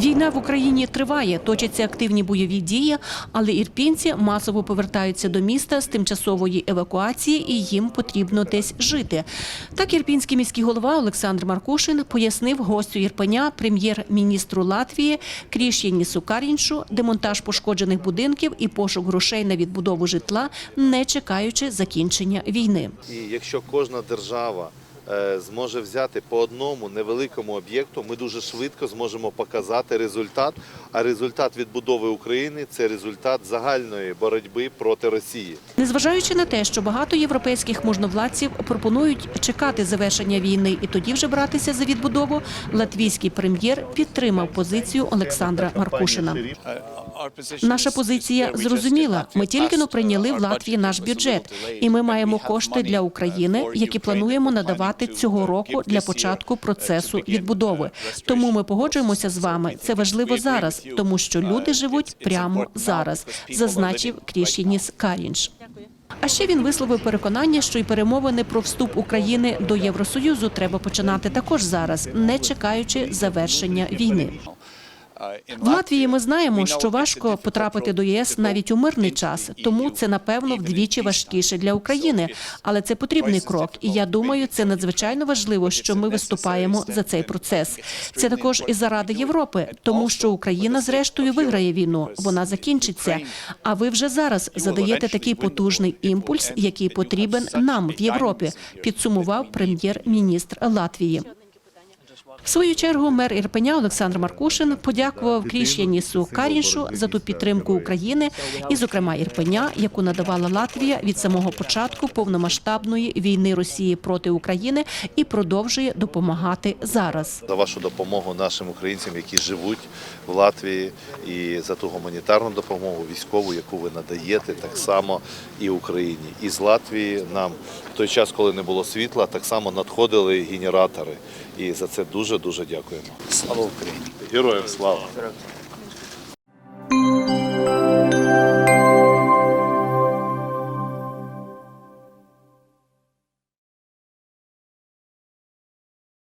Війна в Україні триває, точаться активні бойові дії, але ірпінці масово повертаються до міста з тимчасової евакуації і їм потрібно десь жити. Так ірпінський міський голова Олександр Маркушин пояснив гостю Ірпеня, прем'єр-міністру Латвії Кріш'янісу Каріншу, демонтаж пошкоджених будинків і пошук грошей на відбудову житла, не чекаючи закінчення війни. І якщо кожна держава зможе взяти по одному невеликому об'єкту, ми дуже швидко зможемо показати результат. А результат відбудови України це результат загальної боротьби проти Росії. Незважаючи на те, що багато європейських можновладців пропонують чекати завершення війни і тоді вже братися за відбудову, латвійський прем'єр підтримав позицію Олександра Маркушина. Наша позиція зрозуміла. Ми тільки но прийняли в Латвії наш бюджет, і ми маємо кошти для України, які плануємо надавати цього року для початку процесу відбудови. Тому ми погоджуємося з вами. Це важливо зараз, тому що люди живуть прямо зараз, зазначив Крішініс Карінш. А ще він висловив переконання, що й перемовини про вступ України до Євросоюзу треба починати також зараз, не чекаючи завершення війни. В Латвії ми знаємо, що важко потрапити до ЄС навіть у мирний час, тому це напевно вдвічі важкіше для України. Але це потрібний крок, і я думаю, це надзвичайно важливо, що ми виступаємо за цей процес. Це також і заради Європи, тому що Україна зрештою виграє війну, вона закінчиться. А ви вже зараз задаєте такий потужний імпульс, який потрібен нам в Європі. Підсумував прем'єр-міністр Латвії. В свою чергу мер Ірпеня Олександр Маркушин подякував Кріш'янісу Каріншу за ту підтримку України, і, зокрема, Ірпеня, яку надавала Латвія від самого початку повномасштабної війни Росії проти України, і продовжує допомагати зараз. За вашу допомогу нашим українцям, які живуть в Латвії, і за ту гуманітарну допомогу військову, яку ви надаєте, так само і Україні. І з Латвії нам в той час, коли не було світла, так само надходили генератори. І за це дуже дуже дякуємо. Слава Україні! Героям слава!